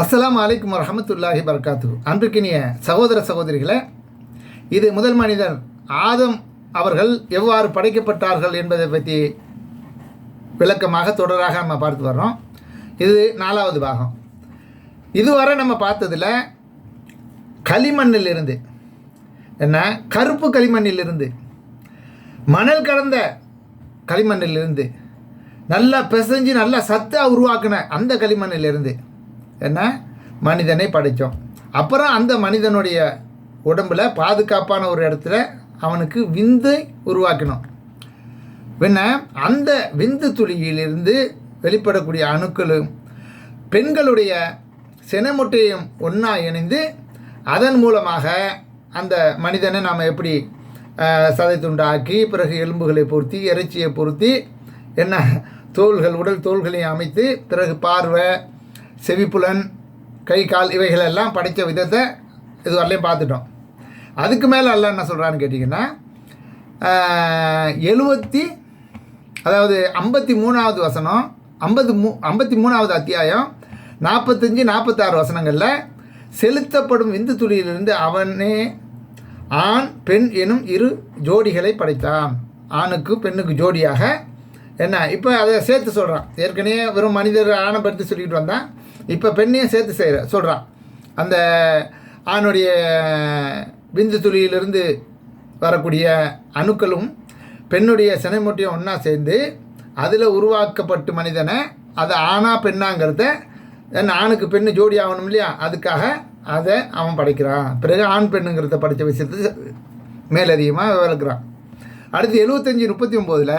அஸ்லாம் அலைக்கும் வரஹமத்துல்லாஹி பர்காத்து அன்றுக்கினிய சகோதர சகோதரிகளே இது முதல் மனிதர் ஆதம் அவர்கள் எவ்வாறு படைக்கப்பட்டார்கள் என்பதை பற்றி விளக்கமாக தொடராக நம்ம பார்த்து வர்றோம். இது நாலாவது பாகம். இதுவரை நம்ம பார்த்ததில் களிமண்ணிலிருந்து என்ன கருப்பு களிமண்ணிலிருந்து மணல் கடந்த களிமண்ணிலிருந்து நல்லா பிசைஞ்சு நல்லா சத்தாக உருவாக்கின அந்த களிமண்ணிலிருந்து என்ன? மனிதனை படைத்தோம். அப்புறம் அந்த மனிதனுடைய உடம்பில் பாதுகாப்பான ஒரு இடத்துல அவனுக்கு விந்தை உருவாக்கினோம். பின்ன அந்த விந்து துளியிலிருந்து வெளிப்படக்கூடிய அணுக்களும் பெண்களுடைய செனமுட்டையும் ஒன்றா இணைந்து அதன் மூலமாக அந்த மனிதனை நாம் எப்படி சதைத்துண்டாக்கி சதை துண்டாக்கி பிறகு எலும்புகளை பொருத்தி இறைச்சியை பொருத்தி என்ன தோள்கள் உடல் தோள்களையும் அமைத்து பிறகு பார்வை செவிப்புலன் கை கால் இவைகளெல்லாம் படைத்த விதத்தை இது பார்த்துட்டோம். அதுக்கு மேலே எல்லாம் என்ன சொல்கிறான்னு கேட்டிங்கன்னா எழுபத்தி அதாவது ஐம்பத்தி மூணாவது வசனம் ஐம்பது மூ ஐம்பத்தி மூணாவது அத்தியாயம் நாற்பத்தஞ்சு நாற்பத்தாறு வசனங்களில் செலுத்தப்படும் விந்து துளியிலிருந்து அவனே ஆண் பெண் எனும் இரு ஜோடிகளை படைத்தான். ஆணுக்கு பெண்ணுக்கு ஜோடியாக. என்ன? இப்போ அதை சேர்த்து சொல்கிறான் ஏற்கனவே வெறும் மனிதர் ஆணை பற்றி சொல்லிட்டு வந்தான். இப்போ பெண்ணையும் சேர்த்து செய்கிற சொல்கிறான் அந்த ஆணுடைய விந்து துளியிலிருந்து வரக்கூடிய அணுக்களும் பெண்ணுடைய சினைமுட்டையும் ஒன்றா சேர்ந்து அதில் உருவாக்கப்பட்டு மனிதனை அதை ஆணா பெண்ணாங்கிறத ஆணுக்கு பெண்ணு ஜோடி ஆகணும் இல்லையா? அதுக்காக அதை அவன் படைக்கிறான். பிறகு ஆண் பெண்ணுங்கிறத படித்த விஷயத்தை மேலதிகமாக விளக்குறான் அடுத்து எழுபத்தஞ்சி முப்பத்தி ஒம்போதில்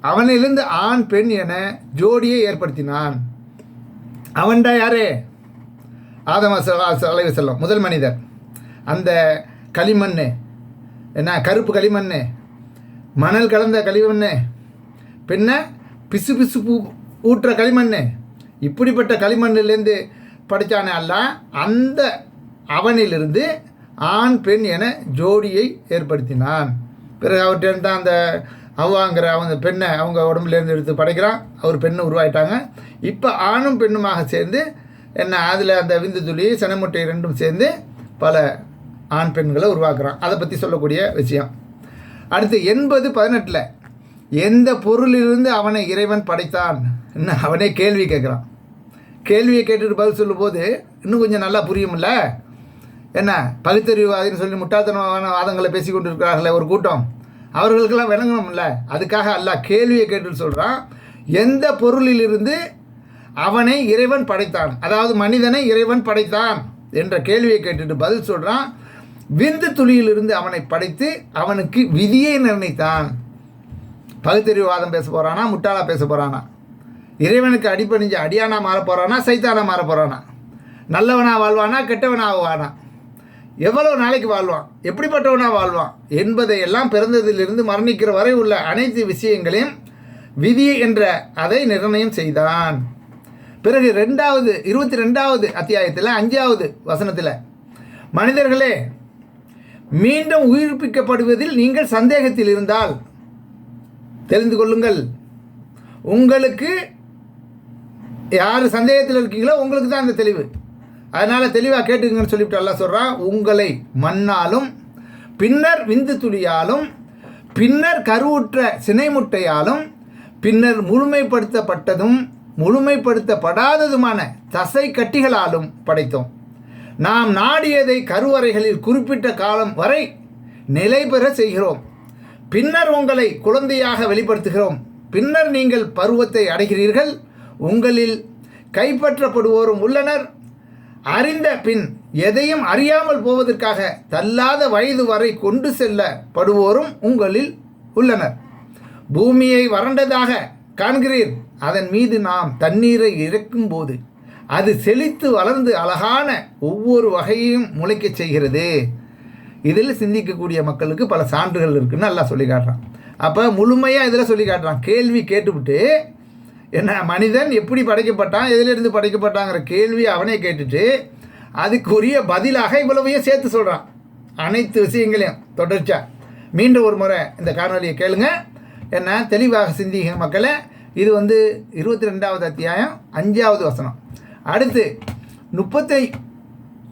அவனிலிருந்து ஆண் பெண் என ஜோடியை ஏற்படுத்தினான். அவன்டா யாரு? ஆதம அலைவு செல்லம் முதல் மனிதர். அந்த களிமண் என்ன கருப்பு களிமண் மணல் கலந்த களிமண் பின்ன பிசு பிசு பூ ஊட்டுற களிமண் இப்படிப்பட்ட களிமண்ணிலேருந்து படித்தானே அல்ல அந்த அவனிலிருந்து ஆண் பெண் என ஜோடியை ஏற்படுத்தினான். பிறகு அவர்கிட்ட அந்த அவ்வாங்கிற அவங்க பெண்ணை அவங்க உடம்புலேருந்து எடுத்து படைக்கிறான். அவர் பெண்ணை உருவாயிட்டாங்க. இப்போ ஆணும் பெண்ணுமாக சேர்ந்து என்ன அதில் அந்த விந்து துளி சனமுட்டை ரெண்டும் சேர்ந்து பல ஆண் பெண்களை உருவாக்குறான். அதை பற்றி சொல்லக்கூடிய விஷயம். அடுத்து எண்பது பதினெட்டில் எந்த பொருளிலிருந்து அவனை இறைவன் படைத்தான்? இன்னும் அவனே கேள்வி கேட்குறான். கேள்வியை கேட்டுட்டு பதில் சொல்லும்போது இன்னும் கொஞ்சம் நல்லா புரியும்ல? என்ன பகுத்தறிவுவாதின்னு சொல்லி முட்டாள்தனமான வாதங்களை பேசிக்கொண்டு இருக்கிறார்களே ஒரு கூட்டம். அவர்களுக்கெல்லாம் விளங்கணும்ல? அதுக்காக அல்லாஹ் கேள்வியை கேட்டுட்டு சொல்கிறான் எந்த பொருளிலிருந்து அவனை இறைவன் படைத்தான்? அதாவது மனிதனை இறைவன் படைத்தான் என்ற கேள்வியை கேட்டுட்டு பதில் சொல்கிறான் விந்து துளியிலிருந்து அவனை படைத்து அவனுக்கு விதியை நிர்ணயித்தான். பகுத்தறிவுவாதம் பேச போகிறானா முட்டாளா பேச போகிறானா இறைவனுக்கு அடிப்பணிஞ்சு அடியானா மாற போகிறானா சைத்தானா மாற போகிறானா நல்லவனா வாழ்வானா? கெட்டவனா ஆவானா எவ்வளவு நாளைக்கு வாழ்வான்? எப்படிப்பட்டவனா வாழ்வான்? என்பதை எல்லாம் பிறந்ததிலிருந்து மரணிக்கிற வரை உள்ள அனைத்து விஷயங்களையும் விதி என்ற அதை நிர்ணயம் செய்தான். பிறகு ரெண்டாவது இருபத்தி ரெண்டாவது அத்தியாயத்தில் அஞ்சாவது வசனத்தில் மனிதர்களே மீண்டும் உயிர்ப்பிக்கப்படுவதில் நீங்கள் சந்தேகத்தில் இருந்தால் தெரிந்து கொள்ளுங்கள். உங்களுக்கு யார் சந்தேகத்தில் இருக்கீங்களோ உங்களுக்கு தான் அந்த தெளிவு. அதனால் தெளிவாக கேட்டுக்கங்கன்னு சொல்லிவிட்டு அல்லா சொல்கிறான் உங்களை மண்ணாலும் பின்னர் விந்து துளியாலும் பின்னர் கருவுற்ற சினைமுட்டையாலும் பின்னர் முழுமைப்படுத்தப்பட்டதும் முழுமைப்படுத்தப்படாததுமான தசை கட்டிகளாலும் படைத்தோம். நாம் நாடியதை கருவறைகளில் குறிப்பிட்ட காலம் வரை நிலை பெற செய்கிறோம். பின்னர் உங்களை குழந்தையாக வெளிப்படுத்துகிறோம். பின்னர் நீங்கள் பருவத்தை அடைகிறீர்கள். உங்களில் கைப்பற்றப்படுவோரும் உள்ளனர். அறிந்த பின் எதையும் அறியாமல் போவதற்காக தள்ளாத வயது வரை கொண்டு செல்லப்படுவோரும் உங்களில் உள்ளனர். பூமியை வறண்டதாக காண்கிறீர். அதன் மீது நாம் தண்ணீரை இறக்கும்போது அது செழித்து வளர்ந்து அழகான ஒவ்வொரு வகையையும் முளைக்கச் செய்கிறது. இதில் சிந்திக்கக்கூடிய மக்களுக்கு பல சான்றுகள் இருக்குன்னு நல்லா சொல்லி காட்டுறான். அப்போ முழுமையாக இதில் சொல்லி காட்டுறான். கேள்வி கேட்டுவிட்டு என்ன மனிதன் எப்படி படைக்கப்பட்டான் எதிலிருந்து படைக்கப்பட்டாங்கிற கேள்வி அவனே கேட்டுட்டு அதுக்குரிய பதிலாக இவ்வளவையும் சேர்த்து சொல்கிறான் அனைத்து விஷயங்களையும் தொடர்ச்சா. மீண்டும் ஒரு முறை இந்த காணொலியை கேளுங்க. என்ன தெளிவாக சிந்திக்க மக்களை. இது வந்து இருபத்தி ரெண்டாவது அத்தியாயம் அஞ்சாவது வசனம். அடுத்து முப்பத்தி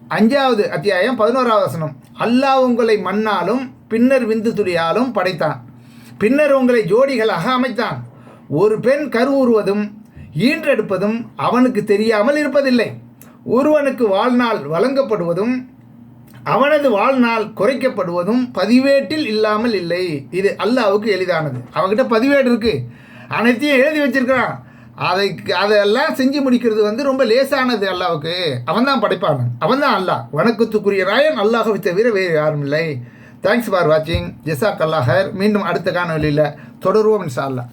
அஞ்சாவது அத்தியாயம் பதினோராவது வசனம். அல்லாஹ் உங்களை மண்ணாலும் பின்னர் விந்து துளியாலும் படைத்தான். பின்னர் உங்களை ஜோடிகளாக அமைத்தான். ஒரு பெண் கருவுறுவதும் ஈன்றெடுப்பதும் அவனுக்கு தெரியாமல் இருப்பதில்லை. ஒருவனுக்கு வாழ்நாள் வழங்கப்படுவதும் அவனது வாழ்நாள் குறைக்கப்படுவதும் பதிவேட்டில் இல்லாமல் இல்லை. இது அல்லாவுக்கு எளிதானது. அவன்கிட்ட பதிவேடு இருக்கு. அனைத்தையும் எழுதி வச்சிருக்கிறான். அதை அதெல்லாம் செஞ்சு முடிக்கிறது வந்து ரொம்ப லேசானது அல்லாவுக்கு. அவன் தான் படைப்பான் அவன் தான் அல்லாஹ். வணக்கத்துக்குரிய ராயன். அல்லாஹவை தவிர வேறு யாரும் இல்லை. தேங்க்ஸ் ஃபார் வாட்சிங் ஜெசாக் அல்லாஹர் மீண்டும் அடுத்த காணொலியில் தொடருவோம் இன்ஷா அல்லாஹ்.